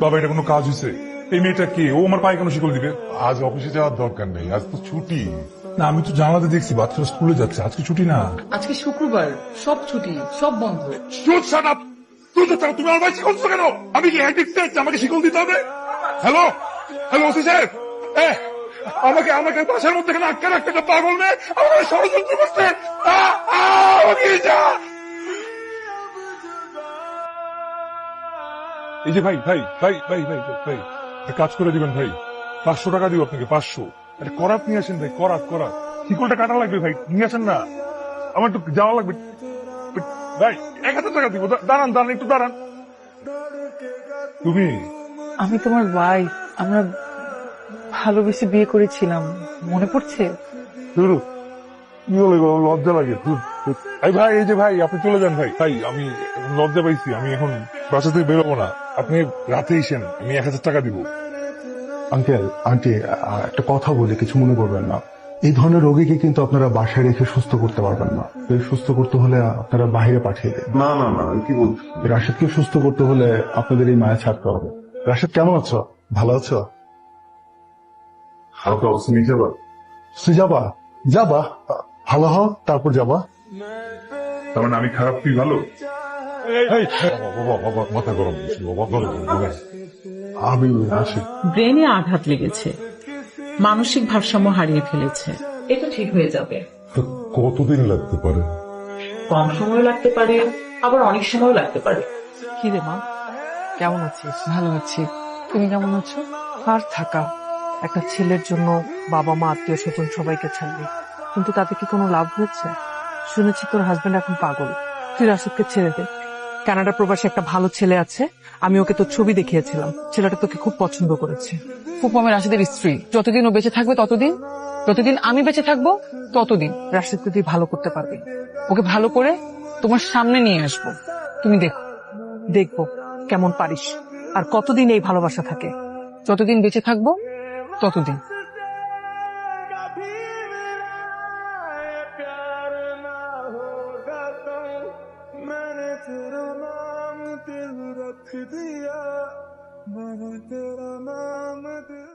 বাবা এটা কোনো কাজ হয়েছে এই মেয়েটা কে? ও আমার পায়ে কেন শিকল দিবে? আজ অফিসে যাওয়ার দরকার নেই আজ তো ছুটি। না আমি তো জানালাতে দেখছি বাচ্চারা স্কুলে যাচ্ছে আজকে ছুটি না। আজকে শুক্রবার সব ছুটি সব বন্ধ! তুই তো তুমি আমার ভাই শিকল কেন? আমি কি আমাকে শিকল দিতে হবে? হ্যালো হ্যালো ওসি সাহেব? এ, আমাকে আমাকে বাসার মধ্যে আটকে রাখতে পাগল মেয়ে আমাকে ষড়যন্ত্র করছে। আমাকে যা! এই যে ভাই ভাই ভাই ভাই ভাই ভাই, একটা কাজ করে দিবেন ভাই। পাঁচশো টাকা দিব আপনাকে পাঁচশো। একটা করাত নিয়ে আসেন ভাই করাত করাত। শিকলটা কাটা লাগবে ভাই? নিয়ে আসেন না। আমার একটু যাওয়া লাগবে। ভাই এক হাজার টাকা দিব। দাঁড়ান দাঁড়ান একটু দাঁড়ান। তুমি? আমি তোমার ভাই আমরা ভালোবেসে বিয়ে করেছিলাম। মনে পড়ছে? কি বলে গো, লজ্জা লাগে। ভাই এই যে ভাই আপনি চলে যান ভাই। ভাই আমি লজ্জা পাইছি। আমি এখন বাসা থেকে বেরোবো না। আপনি রাতে এসেন আমি এক হাজার টাকা দিব। আঙ্কেল আন্টি একটা কথা বলি কিছু মনে করবেন না। এই ধরনের রোগীকে কিন্তু আপনারা বাসায় রেখে সুস্থ করতে পারবেন না। সুস্থ করতে হলে আপনারা বাইরে পাঠিয়ে দেন। না না না কি বলছো? রাশেদকে সুস্থ করতে হলে আপনাদের এই মায়া ছাড়তে হবে। রাশেদ কেমন আছো? ভালো আছো? হালকা অবস্থা নিয়ে যাবা যাবা? যাবা? ভালো হও তারপর যাবা। তার মানে আমি খারাপ তুই ভালো? মাথা গরম। আমি আসি ব্রেনে আঘাত লেগেছে। মানসিক ভারসাম্য হারিয়ে ফেলেছে। এটা ঠিক হয়ে যাবে। কতদিন লাগতে পারে? কম সময় লাগতে পারে আবার অনেক সময় লাগতে পারে। কি রে মা? কেমন আছিস? ভালো আছি। তুমি কেমন আছো? আর থাকা। একটা ছেলের জন্য বাবা মা আত্মীয় স্বজন সবাইকে ছাড়লি। কিন্তু তাতে কি কোনো লাভ হয়েছে? শুনেছি তোর হাজবেন্ড এখন পাগল। তুই রাশিদকে ছেড়ে দে। কানাডা প্রবাসী একটা ভালো ছেলে আছে। আমি ওকে তোর ছবি দেখিয়েছিলাম। ছেলেটা তোকে খুব পছন্দ করেছে। ফুপু আমার রাশিদের স্ত্রী। যতদিন ও বেঁচে থাকবে ততদিন যতদিন আমি বেঁচে থাকব ততদিন। রাশিদকে তুই ভালো করতে পারবি। ওকে ভালো করে তোমার সামনে নিয়ে আসব। তুমি দেখো। দেখব কেমন পারিস। আর কতদিন এই ভালোবাসা থাকে? যতদিন বেঁচে থাকব ততদিন। तेरा नाम दिल रख दिया मैंने तेरा नाम दिल